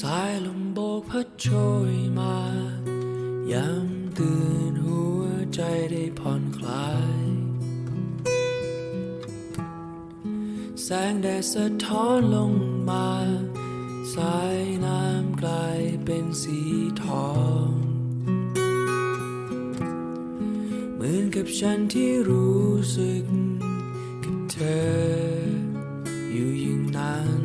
สายลมโบกพัดโชยมายามตื่นหัวใจได้ผ่อนคลาย แสงแดดสะท้อนลงมา สายน้ำกลายเป็นสีทอง เหมือนกับฉันที่รู้สึก กับเธอ อยู่ยิ่งนาน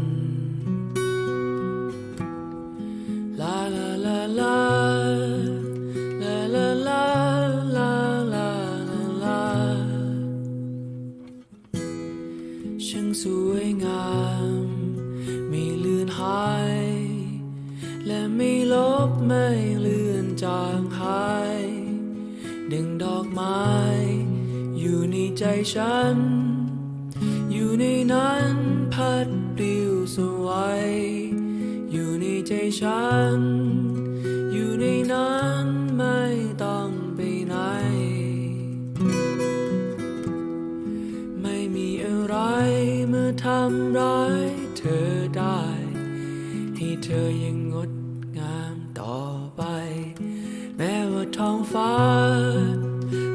ช่างสวยงาม ไม่เลือนหาย และไม่ลบไม่เลือนจางหาย ดึงดอกไม้ อยู่ในใจฉัน อยู่ในนั้นพัดปลิวสวย อยู่ในใจฉัน อยู่ในนั้น ไรเมื่อทำร้ายเธอได้ ให้เธอยังงดงามต่อไป แม้ว่าท้องฟ้า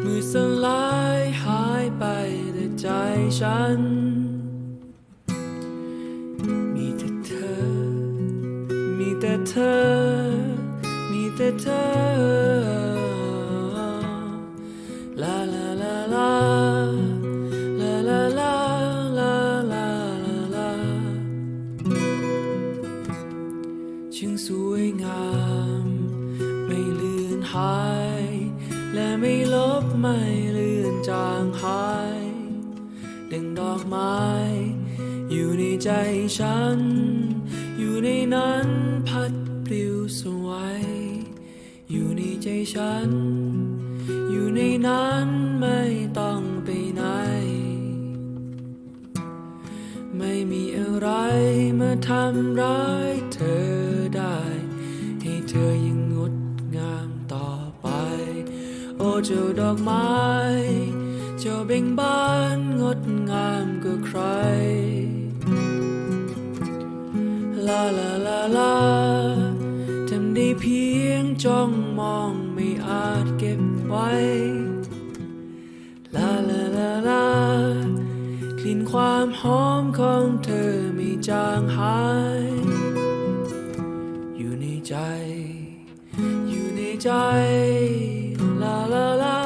มือสลายหายไปแต่ใจฉัน มีแต่เธอ มีแต่เธอ มีแต่เธอ งาม ไม่ลือนหาย และไม่ลบไม่เลือนจางหายดังดอกไม้ อยู่ในใจฉัน อยู่ในนั้นพัดปลิวสวย อยู่ในใจฉัน อยู่ในนั้นไม่ต้องไปไหน ไม่มีอะไรมาทำร้ายเธอได้ เจ้าดอกไม้เจ้าเบ่งบานงดงามกว่าใคร ลาลาลาลาทำได้เพียงจ้องมองไม่อาจเก็บไว้ ลาลาลาลากลิ่นความหอมของเธอไม่จางหาย อยู่ในใจ อยู่ในใจ ลาลาลา